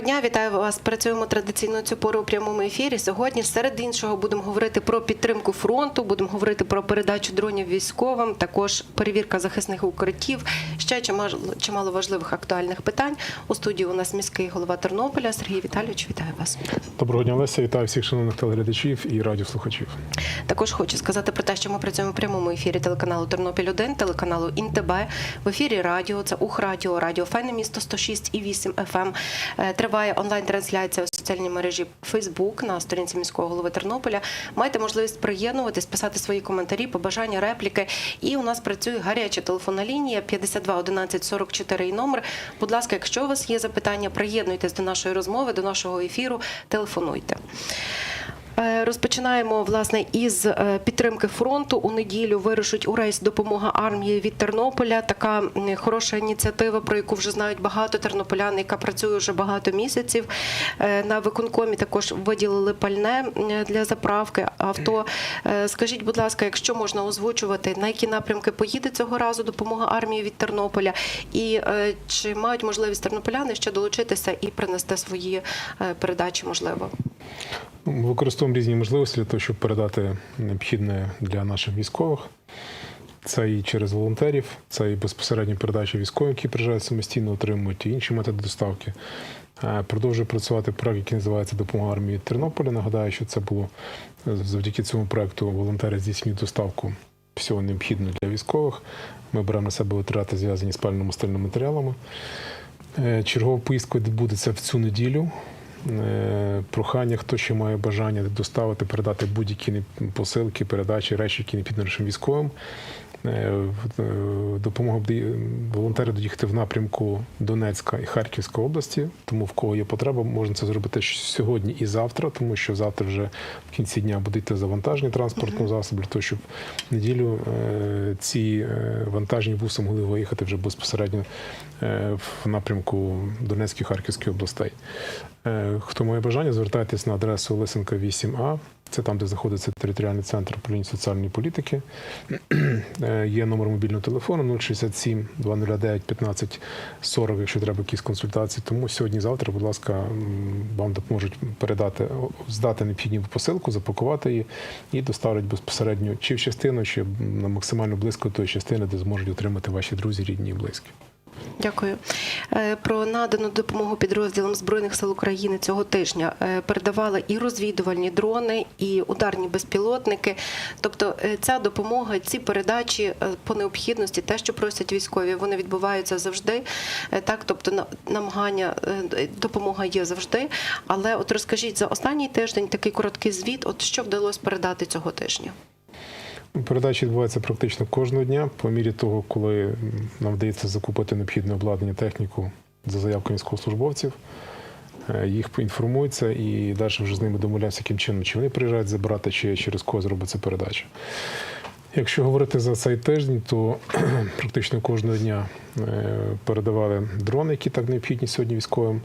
Доброго дня, вітаю вас. Працюємо традиційно цю пору у прямому ефірі. Сьогодні, серед іншого, будемо говорити про підтримку фронту, будемо говорити про передачу дронів військовим, також перевірка захисних укриттів. Ще чимало, важливих актуальних питань. У студії у нас міський голова Тернополя Сергій Віталійович. Вітаю вас. Доброго дня, Леся. Вітаю всіх шановних телеглядачів і радіослухачів. Також хочу сказати про те, що ми працюємо у прямому ефірі телеканалу Тернопіль 1 телеканалу ІНТБ, в ефірі радіо, це Ух Радіо, Радіо Файне місто 106 і 8 FM. Е, Триває онлайн-трансляція у соціальній мережі Facebook на сторінці міського голови Тернополя. Маєте можливість приєднуватись, писати свої коментарі, побажання, репліки. І у нас працює гаряча телефонна лінія 52 11 44 і номер. Будь ласка, якщо у вас є запитання, приєднуйтесь до нашої розмови, до нашого ефіру, телефонуйте. Е, Розпочинаємо власне із е, підтримки фронту. У неділю вирушить у рейс допомога армії від Тернополя. Така хороша ініціатива, про яку вже знають багато тернополян, яка працює вже багато місяців. Е, На виконкомі також виділили пальне для заправки авто. Скажіть, будь ласка, якщо можна озвучувати, на які напрямки поїде цього разу допомога армії від Тернополя, і чи мають можливість тернополяни ще долучитися і принести свої передачі, можливо? Ну, Ми використовуємо різні можливості для того, щоб передати необхідне для наших військових. Це і через волонтерів, це і безпосередньо передача військовим, які приїжджають самостійно, отримують і інші методи доставки. Е, Продовжує працювати проект, який називається Допомога армії Тернополя. Нагадаю, що це було е, завдяки цьому проекту волонтери здійснюють доставку всього необхідного для військових. Ми беремо на себе витрати, зв'язані з пальними стильними матеріалами. Е, Чергова поїздка відбудеться в цю неділю. Е, Прохання, хто ще має бажання доставити, передати будь-які посилки, передачі, речі, які необхідні нашим військовим. Е, е, Допомога волонтери доїхати в напрямку Донецька і Харківської області. Тому в кого є потреба, можна це зробити сьогодні і завтра, тому що завтра вже в кінці дня буде йти завантаження транспортного засобу, для того, щоб в неділю е, ці е, вантажні буси могли виїхати вже безпосередньо е, в напрямку Донецької і Харківської областей. Е, Хто має бажання, звертайтесь на адресу Лисенка 8А. Це там, де знаходиться територіальний центр управління соціальної політики. Е, Є номер мобільного телефону 067 209 15 40, якщо треба якісь консультації. Тому сьогодні-завтра, будь ласка, вам допоможуть передати, здати необхідну посилку, запакувати її і доставлять безпосередньо чи в частину, чи на максимально близько тої частини, де зможуть отримати ваші друзі, рідні і близькі. Дякую. Е, Про надану допомогу підрозділам Збройних сил України цього тижня е, передавали і розвідувальні дрони, і ударні безпілотники. Тобто е, ця допомога, ці передачі по необхідності, те, що просять військові, вони відбуваються завжди. Так, тобто на- намагання, допомога є завжди. Але от розкажіть за останній тиждень такий короткий звіт. От що вдалося передати цього тижня? Передачі відбуваються практично кожного дня, по мірі того, коли нам вдається закупити необхідне обладнання, техніку за заявками військовослужбовців. Е, Їх інформується і далі вже з ними домовляються, яким чином, чи вони приїжджають забирати, чи через кого зробиться передача. Якщо говорити за цей тиждень, то практично кожного дня е, передавали дрони, які так необхідні сьогодні військовим.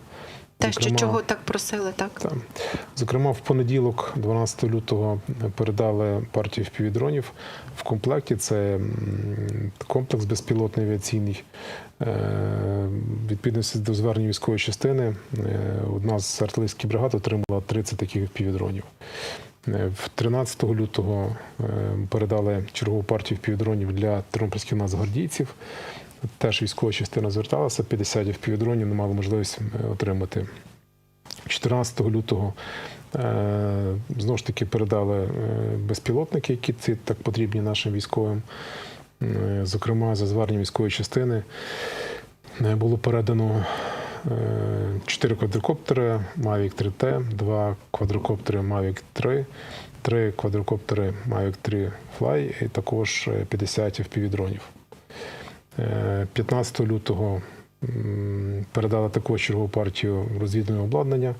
Те, що чого так просили, так? так. Зокрема, в понеділок, 12 лютого, передали партію впівдронів в комплекті. Це комплекс безпілотний авіаційний. Е, Відповідності до звернення військової частини, е, одна з артилерійських бригад отримала 30 таких впівдронів. Е, В 13 лютого е, передали чергову партію впівдронів для тернопільських нацгвардійців. Теж військова частина зверталася, 50 впівдронів не мали можливість е, отримати. 14 лютого е, знову ж таки передали е, безпілотники, які ці так потрібні нашим військовим. Е, Зокрема, за зверненням військової частини е, було передано 4 квадрокоптери Mavic 3T, 2 квадрокоптери Mavic 3, 3 квадрокоптери Mavic 3 Fly і також е, 50 FPV-дронів. Е, 15 лютого м, передали також чергову партію розвідувального обладнання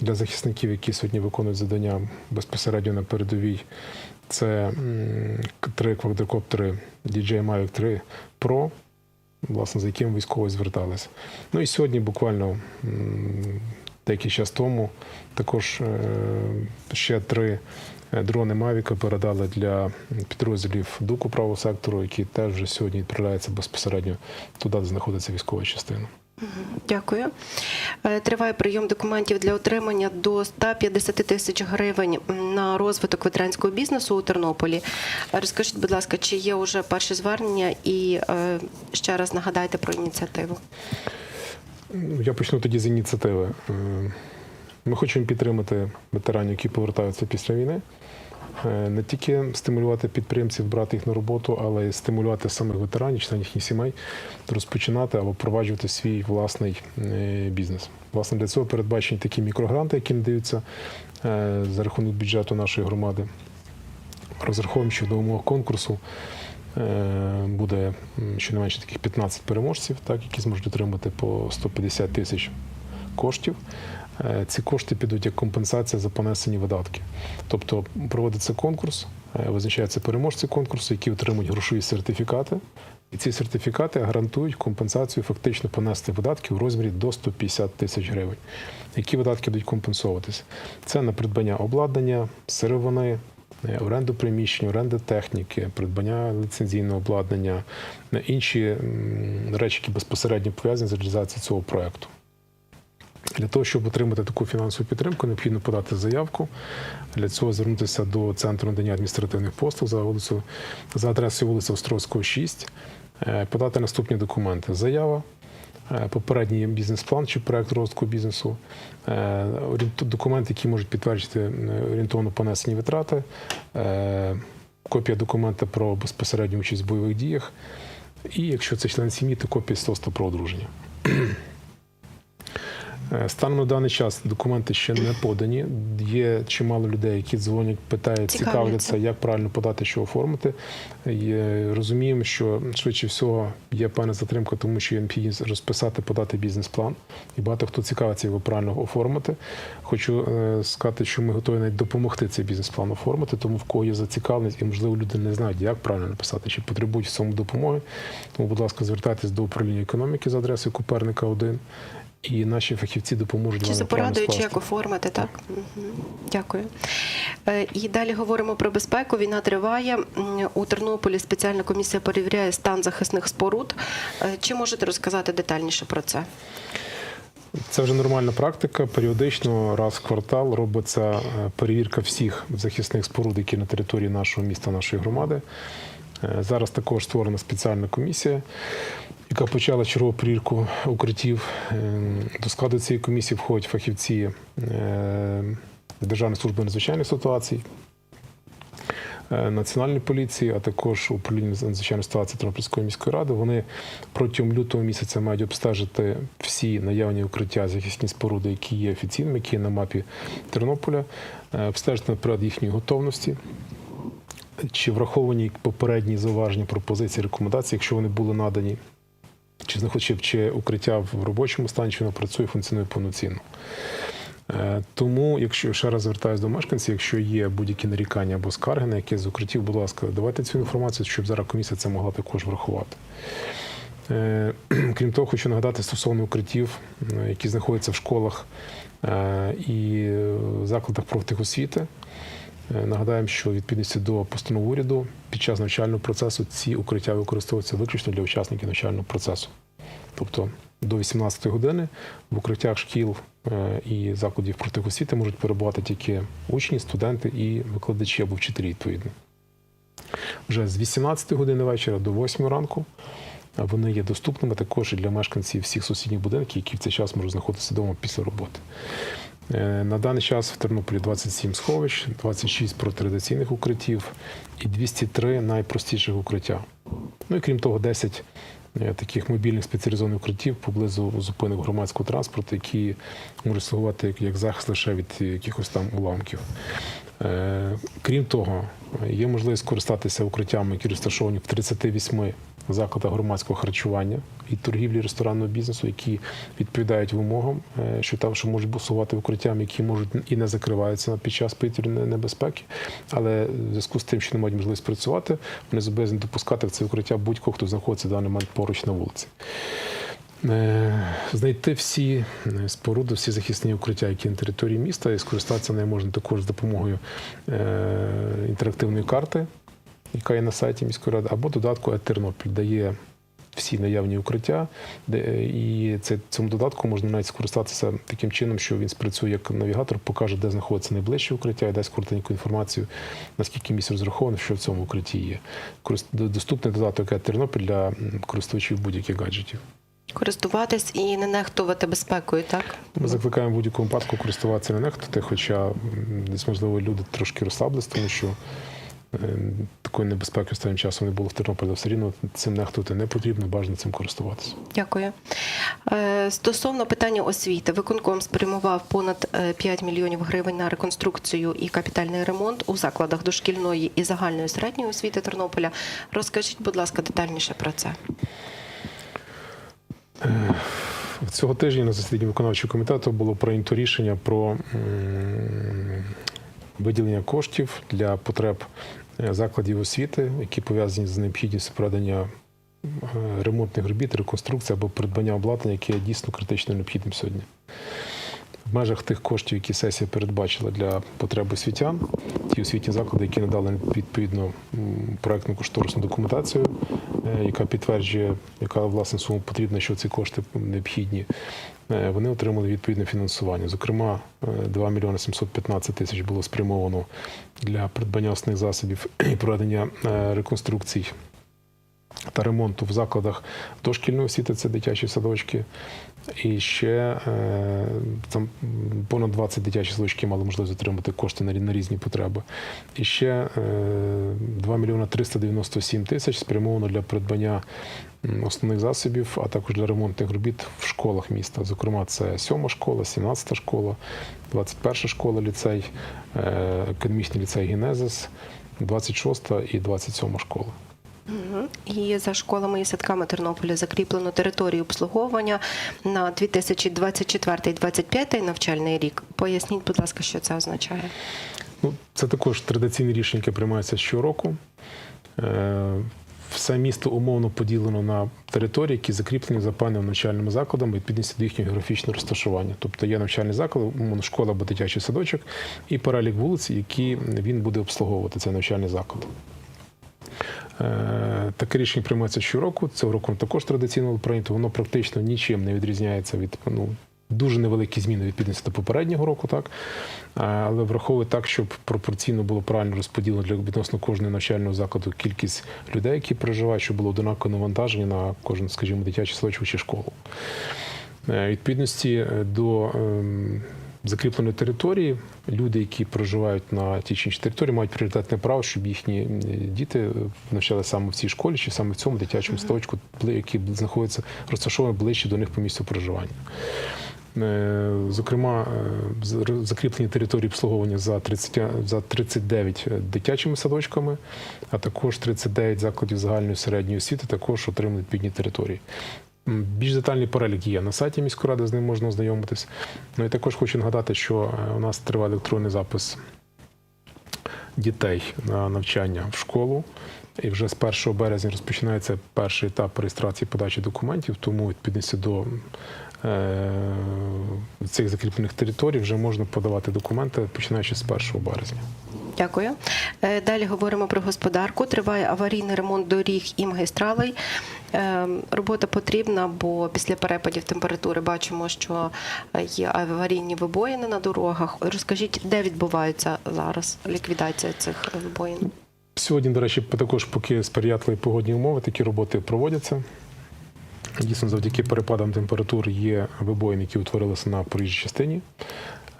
для захисників, які сьогодні виконують завдання безпосередньо на передовій. Це три квадрокоптери DJI Mavic 3 Pro, власне, за яким військові зверталися. Ну і сьогодні буквально деякий час тому також е, ще три е, дрони Мавіка передали для підрозділів ДУКу правого сектору, які теж вже сьогодні відправляються безпосередньо туди, де знаходиться військова частина. Дякую. Е, Триває прийом документів для отримання до 150 тисяч гривень на розвиток ветеранського бізнесу у Тернополі. Е, Розкажіть, будь ласка, чи є вже перші звернення і е, ще раз нагадайте про ініціативу. Ну, Я почну тоді з ініціативи. Ми хочемо підтримати ветеранів, які повертаються після війни. Е, Не тільки стимулювати підприємців, брати їх на роботу, але й стимулювати самих ветеранів, членів їхніх сімей, розпочинати або впроваджувати свій власний е, бізнес. Власне, для цього передбачені такі мікрогранти, які надаються е, за рахунок бюджету нашої громади. Розраховуємо, що до умов конкурсу буде щонайменше таких 15 переможців, так, які зможуть отримати по 150 тисяч коштів. Е, Ці кошти підуть як компенсація за понесені видатки. Тобто проводиться конкурс, е, визначаються переможці конкурсу, які отримують грошові сертифікати. І ці сертифікати гарантують компенсацію фактично понести видатків у розмірі до 150 тисяч гривень. Які видатки будуть компенсовуватися? Це на придбання обладнання, сировини, е, оренду приміщень, оренду техніки, придбання ліцензійного обладнання, на інші речі, які безпосередньо пов'язані з реалізацією цього проекту. Для того, щоб отримати таку фінансову підтримку, необхідно подати заявку. Для цього звернутися до центру надання адміністративних послуг за вулицю за адресою вулиця Острозького, 6, е, подати наступні документи: заява, е, попередній бізнес-план чи проект розвитку бізнесу, е, документи, які можуть підтвердити орієнтовно понесені витрати, копія документа про безпосередню участь в бойових діях. І якщо це член сім'ї, то копія свідоцтва про одруження. Е, Станом на даний час документи ще не подані. Є чимало людей, які дзвонять, питають, Цікавляться. як правильно подати, що оформити. Є, розуміємо, що швидше всього є певна затримка, тому що є необхідність розписати, подати бізнес-план. І багато хто цікавиться його правильно оформити. Хочу е, сказати, що ми готові навіть допомогти цей бізнес-план оформити, тому в кого є зацікавленість, і можливо люди не знають, як правильно написати, чи потребують в цьому допомоги. Тому, будь ласка, звертайтесь до управління економіки за адресою Коперника 1. І наші фахівці допоможуть Чи вам за порадою, чи як оформити, так? Мгм. Дякую. Е, І далі говоримо про безпеку. Війна триває. У Тернополі спеціальна комісія перевіряє стан захисних споруд. Е, Чи можете розказати детальніше про це? Це вже нормальна практика. Періодично раз в квартал робиться е, перевірка всіх захисних споруд, які на території нашого міста, нашої громади. Зараз також створена спеціальна комісія, яка почала чергову перевірку укриттів. Е, До складу цієї комісії входять фахівці е, Державної служби надзвичайних ситуацій, е, Національної поліції, а також управління надзвичайної ситуації Тернопільської міської ради. Вони протягом лютого місяця мають обстежити всі наявні укриття захисні споруди, які є офіційними, які є на мапі Тернополя, обстежити наперед їхньої готовності. Чи враховані попередні зауваження, пропозиції, рекомендації, якщо вони були надані, чи знаходиться чи укриття в робочому стані, чи воно працює, функціонує повноцінно. Е, Тому, якщо ще раз звертаюся до мешканців, якщо є будь-які нарікання або скарги на якесь з укриттів, будь ласка, давайте цю інформацію, щоб зараз комісія це могла також врахувати. Е, Крім того, хочу нагадати стосовно укриттів, е, які знаходяться в школах і закладах профтехосвіти. Е, Нагадаємо, що відповідності до постанови уряду під час навчального процесу ці укриття використовуються виключно для учасників навчального процесу. Тобто до 18 години в укриттях шкіл е, і закладів профтехосвіти можуть перебувати тільки учні, студенти і викладачі або вчителі відповідно. Вже з 18 години вечора до 8 ранку вони є доступними також і для мешканців всіх сусідніх будинків, які в цей час можуть знаходитися вдома після роботи. Е, На даний час в Тернополі 27 сховищ, 26 протирадіаційних укриттів і 203 найпростіших укриття. Ну і крім того, 10 е, таких мобільних спеціалізованих укриттів поблизу зупинок громадського транспорту, які можуть слугувати як- захист лише від якихось там уламків. Е, Крім того, є можливість скористатися укриттями, які розташовані в 38 закладах громадського харчування і торгівлі ресторанного бізнесу, які відповідають вимогам, е, що там що можуть бусувати укриттями, які можуть і не закриваються під час повітряної небезпеки, але в зв'язку з тим, що не мають можливість працювати, вони зобов'язані допускати в це укриття будь-кого, хто знаходиться в даний момент поруч на вулиці. Е, Знайти всі е, споруди, всі захисні укриття, які на території міста, і скористатися нею можна також з допомогою інтерактивної карти, яка є на сайті міської ради, або додатку «Е-Тернопіль, де є всі наявні укриття, де і це цьому додатку можна навіть скористатися таким чином, що він спрацює як навігатор, покаже, де знаходиться найближче укриття, і дасть коротеньку інформацію, наскільки місць розраховано, що в цьому укритті є. Доступний додаток «Е Тернопіль для користувачів будь-яких гаджетів. Користуватись і не нехтувати безпекою, так? Ми закликаємо в будь-якому випадку користуватися не нехтувати, хоча десь можливо люди трошки розслаблились, тому що такої небезпеки останнім часом не було в Тернополі, все рівно цим нехтувати не потрібно, бажано цим користуватися. Дякую. Е, Стосовно питання освіти, виконком спрямував понад е, 5 мільйонів гривень на реконструкцію і капітальний ремонт у закладах дошкільної і загальної середньої освіти Тернополя. Розкажіть, будь ласка, детальніше про це. Цього тижня на засіданні виконавчого комітету було прийнято рішення про виділення коштів для потреб е, закладів освіти, які пов'язані з необхідністю проведення е, ремонтних робіт, реконструкції або придбання обладнання, яке є дійсно критично необхідним сьогодні. В межах тих коштів, які сесія передбачила для потреб освітян, ті освітні заклади, які надали відповідно проектну кошторисну документацію, е, яка підтверджує, яка власне сума потрібна, що ці кошти необхідні, е, вони отримали відповідне фінансування. Зокрема, е, 2 мільйони 715 тисяч було спрямовано для придбання основних засобів і проведення е, реконструкцій та ремонту в закладах дошкільної освіти, це дитячі садочки. І ще е, там понад 20 дитячих садочків мали можливість отримати кошти на, різні потреби. І ще е, 2 мільйони 397 тисяч спрямовано для придбання основних засобів, а також для ремонтних робіт в школах міста. Зокрема, це 7 школа, 17 школа, 21 школа ліцей, е, економічний ліцей Генезис, 26 і 27 школа. І за школами і садками Тернополя закріплено територію обслуговування на 2024-2025 навчальний рік. Поясніть, будь ласка, що це означає. Ну, це також традиційне рішення, яке приймається щороку. Е, Все місто умовно поділено на території, які закріплені за певними навчальними закладами відповідності до їхнього географічного розташування. Тобто є навчальний заклад, умовно школа або дитячий садочок, і перелік вулиць, які він буде обслуговувати цей навчальний заклад. Е, Таке рішення приймається щороку. Цього року також традиційно прийнято. Воно практично нічим не відрізняється від ну, дуже невеликі зміни відповідності до попереднього року, так але враховує так, щоб пропорційно було правильно розподілено для відносно кожного навчального закладу кількість людей, які проживають, щоб було однакове навантаження на кожен, скажімо, дитячий садочок чи школу. Е, Відповідності е, до ем, закріпленої території, люди, які проживають на тій чи іншій території, мають пріоритетне право, щоб їхні е, діти е, навчалися саме в цій школі чи саме в цьому дитячому садочку, бли- який знаходиться розташований ближче до них по місцю проживання. Е, Зокрема, закріплені території обслуговування за 30, за 39 дитячими садочками, а також 39 закладів загальної середньої освіти також отримали відповідні території. Більш детальний перелік є на сайті міської ради, з ним можна ознайомитись. Ну і також хочу нагадати, що е, у нас триває електронний запис дітей на навчання в школу. І вже з 1 березня розпочинається перший етап реєстрації подачі документів, тому відповідності до е, цих закріплених територій вже можна подавати документи починаючи з 1 березня. Дякую. Е, Далі говоримо про господарку. Триває аварійний ремонт доріг і магістралей. Е, Робота потрібна, бо після перепадів температури бачимо, що є аварійні вибоїни на дорогах. Розкажіть, де відбувається зараз ліквідація цих вибоїн? Сьогодні, до речі, також поки сприятливі погодні умови, такі роботи проводяться. Дійсно, завдяки перепадам температур є вибоїни, які утворилися на проїжджій частині.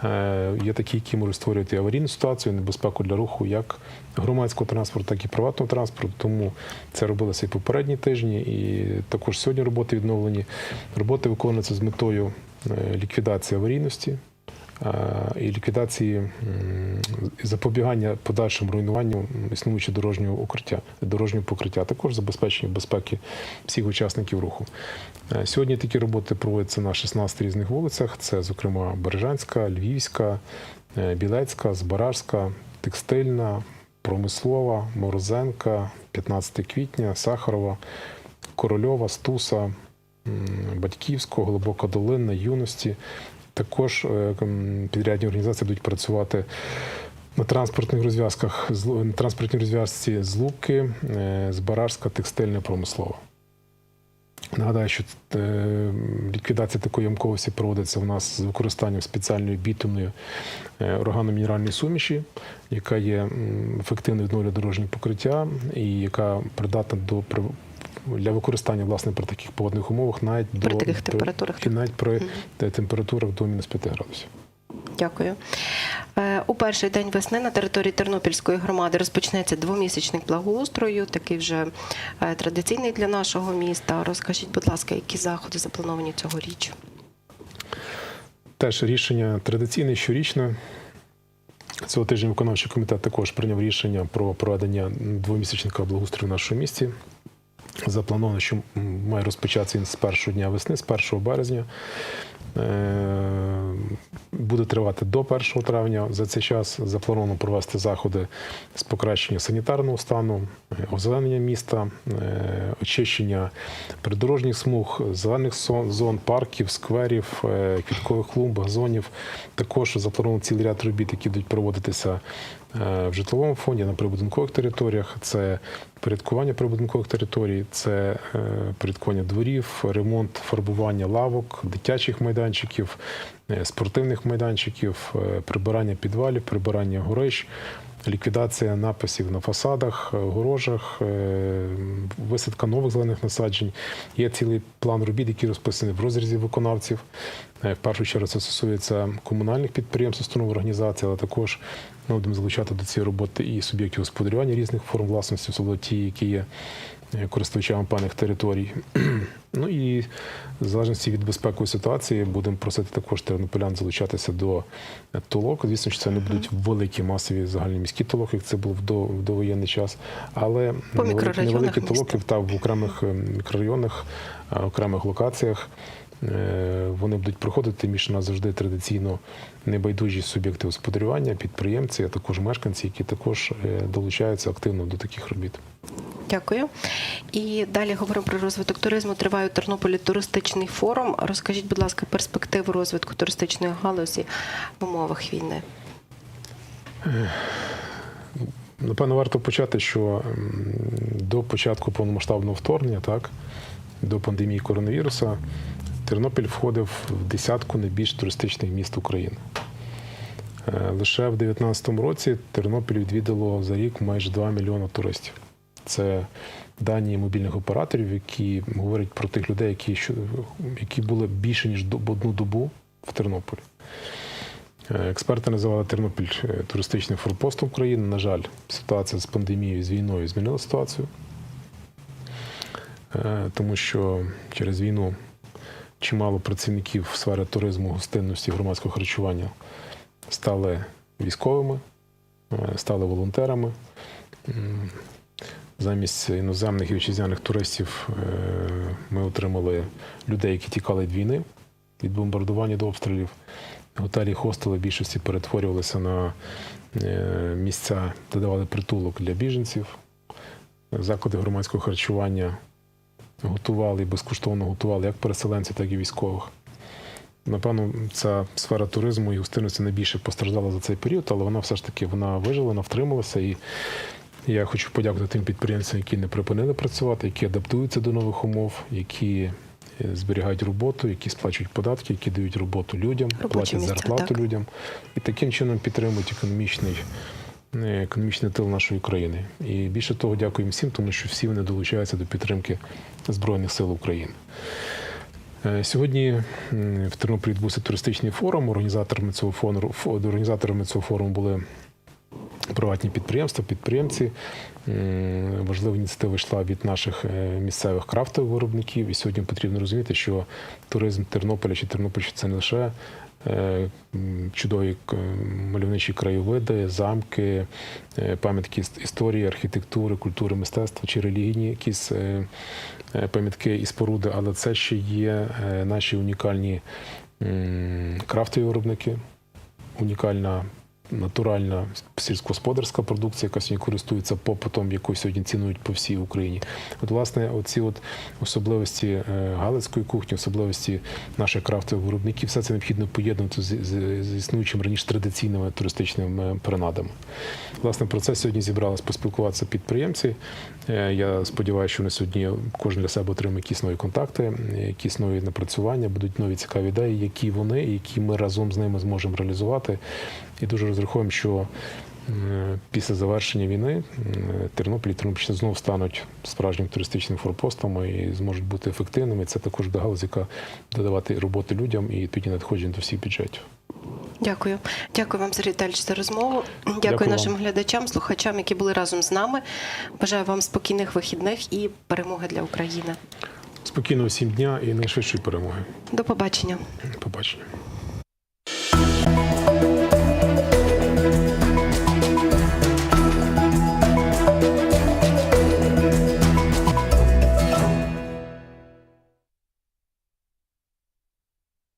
Е, Є такі, які можуть створювати аварійну ситуацію, небезпеку для руху як громадського транспорту, так і приватного транспорту. Тому це робилося і попередні тижні, і також сьогодні роботи відновлені. Роботи виконуються з метою е, ліквідації аварійності і ліквідації і запобігання подальшому руйнуванню існуючого дорожнього укриття, дорожнього покриття, також забезпечення безпеки всіх учасників руху. Е, Сьогодні такі роботи проводяться на 16 різних вулицях. Це, зокрема, Бережанська, Львівська, е, Білецька, Збаражська, Текстильна, Промислова, Морозенка, 15 квітня, Сахарова, Корольова, Стуса, Батьківського, Глибока Долина, Юності. Також е, підрядні організації будуть працювати на транспортних розв'язках, з на транспортній розв'язці з Луки, е, Збаражська, текстильна, промислова. Нагадаю, що е, ліквідація такої ямковості проводиться у нас з використанням спеціальної бітумної органомінеральної суміші, яка є ефективною відновлює дорожнє покриття і яка придатна до для використання власне при таких погодних умовах, навіть При до таких температурах, і навіть при е, температурах до мінус 5 градусів. Дякую. Е, У перший день весни на території Тернопільської громади розпочнеться двомісячник благоустрою, такий вже е, традиційний для нашого міста. Розкажіть, будь ласка, які заходи заплановані цьогоріч? Теж рішення традиційне щорічне. Цього тижня виконавчий комітет також прийняв рішення про проведення двомісячника благоустрою в нашому місті. Заплановано, що має розпочатися він з першого дня весни, з 1 березня. Е, Буде тривати до 1 травня. За цей час заплановано провести заходи з покращення санітарного стану, е, озеленення міста, е, очищення придорожніх смуг, зелених зон, парків, скверів, квіткових клумб, газонів. Також заплановано цілий ряд робіт, які будуть проводитися в житловому фонді на прибудинкових територіях. Це порядкування прибудинкових територій, це е, порядкування дворів, ремонт, фарбування лавок, дитячих майданчиків, е, спортивних майданчиків, е, прибирання підвалів, прибирання горищ. Ліквідація написів на фасадах, горожах, е, висадка нових зелених насаджень. Є цілий план робіт, який розписаний в розрізі виконавців. Е, В першу чергу це стосується комунальних підприємств, установ організацій, але також ми будемо залучати до цієї роботи і суб'єктів господарювання різних форм власності, особливо ті, які є е, користувачами певних територій. Ну і в залежності від безпекової ситуації будемо просити також тернополян залучатися до е, толок. Звісно, що це не будуть великі масові загальні міські толоки, як це було в до- в довоєнний час, але невеликі, толоки та в окремих е, мікрорайонах, е, окремих локаціях. Е, Вони будуть проходити, тим більше нас завжди традиційно небайдужі суб'єкти господарювання, підприємці, а також мешканці, які також е, долучаються активно до таких робіт. Дякую. І далі говоримо про розвиток туризму. Триває у Тернополі туристичний форум. Розкажіть, будь ласка, перспективи розвитку туристичної галузі в умовах війни. Напевно, варто почати, що до початку повномасштабного вторгнення, так, до пандемії коронавіруса, Тернопіль входив в десятку найбільш туристичних міст України. Е, Лише в 2019 році Тернопіль відвідало за рік майже 2 мільйони туристів. Це дані мобільних операторів, які говорять про тих людей, які, які були більше ніж доб- одну добу в Тернополі. Е, Експерти називали Тернопіль е, туристичним форпостом України. На жаль, ситуація з пандемією, з війною змінила ситуацію, тому що через війну чимало працівників сфери туризму, гостинності, громадського харчування стали військовими, е, стали волонтерами. Замість іноземних і вітчизняних туристів е, ми отримали людей, які тікали від війни, від бомбардування до обстрілів. Готелі хостели в більшості перетворювалися на е, місця, де давали притулок для біженців. Заклади громадського харчування готували і безкоштовно готували як переселенців, так і військових. Напевно, ця сфера туризму і гостинності найбільше постраждала за цей період, але вона все ж таки вона вижила, вона втрималася. І я хочу подякувати тим підприємцям, які не припинили працювати, які адаптуються до нових умов, які е, зберігають роботу, які сплачують податки, які дають роботу людям, Робочі платять місця, зарплату так. людям і таким чином підтримують економічний, економічний тил нашої країни. І більше того, дякуємо всім, тому що всі вони долучаються до підтримки Збройних сил України. Е, Сьогодні в Тернополі відбувся туристичний форум. Організаторами цього форуму, організаторами цього форуму були приватні підприємства, підприємці. Важлива ініціатива йшла від наших е, місцевих крафтових виробників. І сьогодні потрібно розуміти, що туризм Тернополя чи Тернопільщини це не лише е, чудові мальовничі краєвиди, замки, е, пам'ятки історії, архітектури, культури, мистецтва чи релігійні якісь е, е, пам'ятки і споруди, але це ще є е, наші унікальні крафтові виробники, унікальна натуральна сільськогосподарська продукція, яка сьогодні користується попитом, яку сьогодні цінують по всій Україні. От, власне, оці от особливості е, галицької кухні, особливості наших крафтових виробників, все це необхідно поєднувати з, з, з існуючим раніше традиційними туристичними принадами. Власне, про це сьогодні зібралися поспілкуватися підприємці. Е, Я сподіваюся, що вони сьогодні кожен для себе отримає якісь нові контакти, якісь нові напрацювання, будуть нові цікаві ідеї, які вони, які ми разом з ними зможемо реалізувати. І дуже розраховуємо, що після завершення війни Тернопіль і Тернопільщина знову стануть справжнім туристичним форпостом і зможуть бути ефективними. Це також галузь, яка додавати роботи людям і тоді надходження до всіх бюджетів. Дякую. Дякую вам, Сергій Віталійович, за розмову. Дякую, Дякую нашим вам. глядачам, слухачам, які були разом з нами. Бажаю вам спокійних вихідних і перемоги для України. Спокійного всім дня і найшвидшої перемоги. До побачення. Побачення.